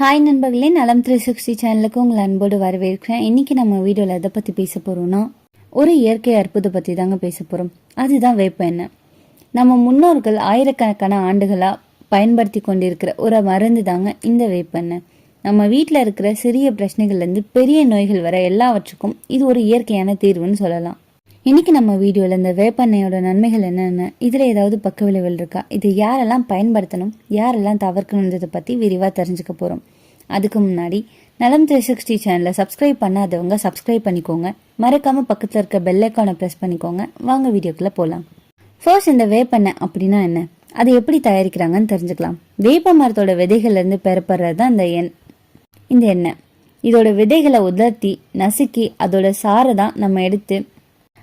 Hi நண்பர்களே. நலம் three sixty சேனலுக்கு உங்களை அன்போடு வரவேற்கிறேன். இன்றைக்கி நம்ம வீடியோவில் எதை பற்றி பேச போகிறோம்னா ஒரு இயற்கை அற்புதம் பற்றி தாங்க பேச போகிறோம் அதுதான் வேப்ப எண்ணெய். நம்ம முன்னோர்கள் ஆயிரக்கணக்கான ஆண்டுகளாக பயன்படுத்தி கொண்டிருக்கிற ஒரு மருந்து தாங்க இந்த வேப்பெண்ணெய் நம்ம வீட்டில் இருக்கிற சிறிய பிரச்சனைகள்லேருந்து பெரிய நோய்கள் வர எல்லாவற்றுக்கும் இது ஒரு இயற்கையான தீர்வுன்னு சொல்லலாம். இன்றைக்கி நம்ம வீடியோவில் இந்த வேப்பெண்ணையோட நன்மைகள் என்னென்ன? இதில் ஏதாவது பக்க விளைவுகள் இருக்கா? இது யாரெல்லாம் பயன்படுத்தணும்? யாரெல்லாம் தவிர்க்கணுன்றதை பற்றி விரிவாக தெரிஞ்சுக்க போகிறோம் அதுக்கு முன்னாடி நலம் த்ரீ சிக்ஸ்டி சேனலை சப்ஸ்கிரைப் பண்ணாதவங்க சப்ஸ்கிரைப் பண்ணிக்கோங்க. மறக்காமல் பக்கத்தில் இருக்க பெல்லைக்கானை ப்ரெஸ் பண்ணிக்கோங்க. வாங்க வீடியோக்குள்ளே போகலாம் ஃபர்ஸ்ட் இந்த வேப்பெண்ணெய் அப்படின்னா என்ன? அதை எப்படி தயாரிக்கிறாங்கன்னு தெரிஞ்சுக்கலாம். வேப்ப மரத்தோட விதைகள்லேருந்து பெறப்படுறது தான் இந்த எண் இந்த எண்ணெய். இதோட விதைகளை உதர்த்தி நசுக்கி அதோட சாரை தான் நம்ம எடுத்து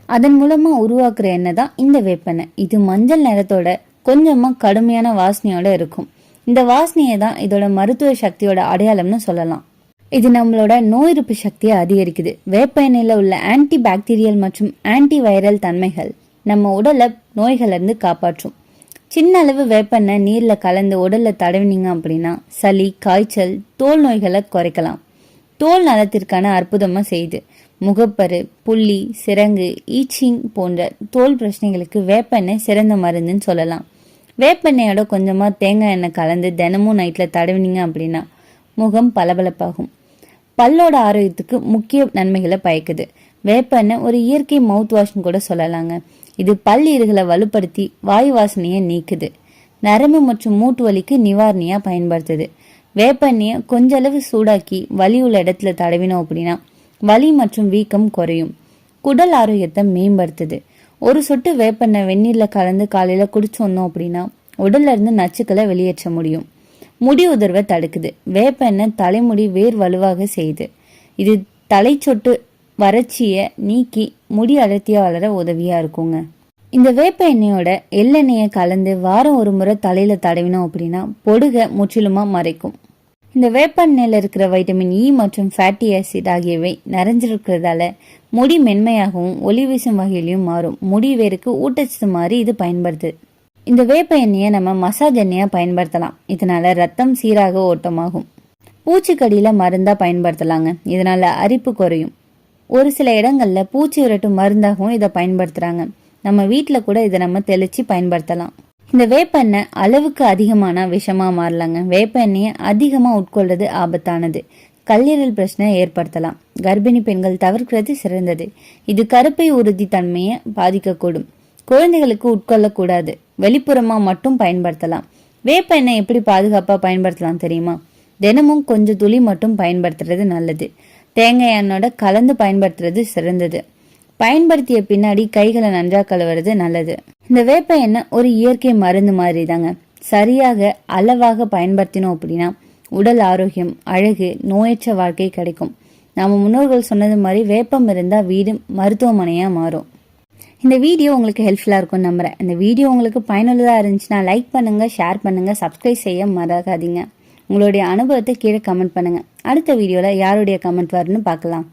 அதன் மூலமா உருவாக்குற எண்ணெய் தான் இந்த வேப்பெண்ணெய் இது மஞ்சள் நிறத்தோட கொஞ்சமா கடுமையான வாசனையோட இருக்கும். இந்த வாசனையை தான் இதோட மருத்துவ சக்தியோட அடையாளம்னு சொல்லலாம். இது நம்மளோட நோய் எதிர்ப்பு சக்தியை அதிகரிக்குது. வேப்ப எண்ணெயில உள்ள ஆன்டி பாக்டீரியல் மற்றும் ஆன்டி வைரல் தன்மைகள் நம்ம உடலை நோய்கள்ல இருந்து காப்பாற்றும். சின்ன அளவு வேப்பெண்ணெய் நீர்ல கலந்து உடல்ல தடவினீங்க அப்படின்னா சளி காய்ச்சல் தோல் நோய்களை குறைக்கலாம். தோல் நலத்திற்கான அற்புதமா செய்யுது. முகப்பரு புள்ளி சிரங்கு ஈச்சிங் போன்ற தோல் பிரச்சனைகளுக்கு வேப்பெண்ணெய் சிறந்த மருந்துன்னு சொல்லலாம். வேப்பெண்ணெயோட கொஞ்சமாக தேங்காய் எண்ணெய் கலந்து தினமும் நைட்டில் தடவினீங்க அப்படின்னா முகம் பளபளப்பாகும். பல்லோட ஆரோக்கியத்துக்கு முக்கிய நன்மைகளை பயக்குது. வேப்பெண்ணெய் ஒரு இயற்கை மவுத் வாஷ்னு கூட சொல்லலாங்க. இது பல் இருகளை வலுப்படுத்தி வாயு வாசனையை நீக்குது. நரம்பு மற்றும் மூட்டு வலிக்கு நிவாரணியாக பயன்படுத்துது. வேப்பெண்ணெயை கொஞ்ச அளவு சூடாக்கி வலி உள்ள இடத்துல தடவினோம் அப்படின்னா வலி மற்றும் வீக்கம் குறையும். குடல் ஆரோக்கியத்தை மேம்படுத்துது. ஒரு சொட்டு வேப்பெண்ணெய் வெந்நீரில் கலந்து காலையில் குடிச்சோன்னோம் அப்படின்னா உடல்ல இருந்து நச்சுக்களை வெளியேற்ற முடியும். முடி உதர்வை தடுக்குது. வேப்பெண்ணெய் தலைமுடி வேர் வலுவாக செய்யுது. இது தலை சொட்டு வறட்சியை நீக்கி முடி அடர்த்தியாக வளர உதவியா இருக்குங்க. இந்த வேப்ப எண்ணெயோட எள்ளெண்ணெயை கலந்து வாரம் ஒரு முறை தலையில தடவினோம் அப்படின்னா பொடுகை முற்றிலுமா மறைக்கும். இந்த வேப்பெண்ணெயில் இருக்கிற வைட்டமின் இ மற்றும் ஃபேட்டி ஆசிட் ஆகியவை நிறைஞ்சிருக்கிறதால முடி மென்மையாகவும் ஒளி வீசும் வகையிலையும் மாறும். முடி வேருக்கு ஊட்டச்சத்து மாதிரி இது பயன்படுது. இந்த வேப்ப எண்ணெயை நம்ம மசாஜ் எண்ணெயாக பயன்படுத்தலாம். இதனால ரத்தம் சீராக ஓட்டமாகும். பூச்சிக்கடியில் மருந்தாக பயன்படுத்தலாங்க. இதனால அரிப்பு குறையும். ஒரு சில இடங்களில் பூச்சி விரட்டும் மருந்தாகவும் இதை பயன்படுத்துகிறாங்க நம்ம வீட்டில் கூட இதை நம்ம தெளித்து பயன்படுத்தலாம். இந்த வேப்பெண்ணெய் அளவுக்கு அதிகமான விஷமா மாறலாங்க. வேப்பெண்ணெயை அதிகமா உட்கொள்றது ஆபத்தானது. கல்லீரல் பிரச்சனை ஏற்படுத்தலாம். கர்ப்பிணி பெண்கள் தவிர்க்கிறது சிறந்தது. இது கருப்பை உறுதி தன்மையை பாதிக்கக்கூடும். குழந்தைகளுக்கு உட்கொள்ளக்கூடாது. வெளிப்புறமா மட்டும் பயன்படுத்தலாம். வேப்ப எண்ணெய் எப்படி பாதுகாப்பா பயன்படுத்தலாம் தெரியுமா? தினமும் கொஞ்சம் துளி மட்டும் பயன்படுத்துறது நல்லது. தேங்காய் எண்ணோட கலந்து பயன்படுத்துறது சிறந்தது. பயன்படுத்திய பின்னாடி கைகளை நன்றா கழுவுறது நல்லது. இந்த வேப்ப எண்ணெய் ஒரு இயற்கை மருந்து மாதிரி தாங்க சரியாக அளவாக பயன்படுத்தினோம் அப்படின்னா உடல் ஆரோக்கியம் அழகு நோயற்ற வாழ்க்கை கிடைக்கும். நம்ம முன்னோர்கள் சொன்னது மாதிரி வேப்பம் இருந்தால் வீடு மருத்துவமனையாக மாறும். இந்த வீடியோ உங்களுக்கு ஹெல்ப்ஃபுல்லாக இருக்கும்னு நம்புறேன். இந்த வீடியோ உங்களுக்கு பயனுள்ளதாக இருந்துச்சுன்னா லைக் பண்ணுங்கள் ஷேர் பண்ணுங்கள் சப்ஸ்கிரைப் செய்ய மறக்காதீங்க. உங்களுடைய அனுபவத்தை கீழே கமெண்ட் பண்ணுங்கள் அடுத்த வீடியோவில் யாருடைய கமெண்ட் வரும்னு பார்க்கலாம்.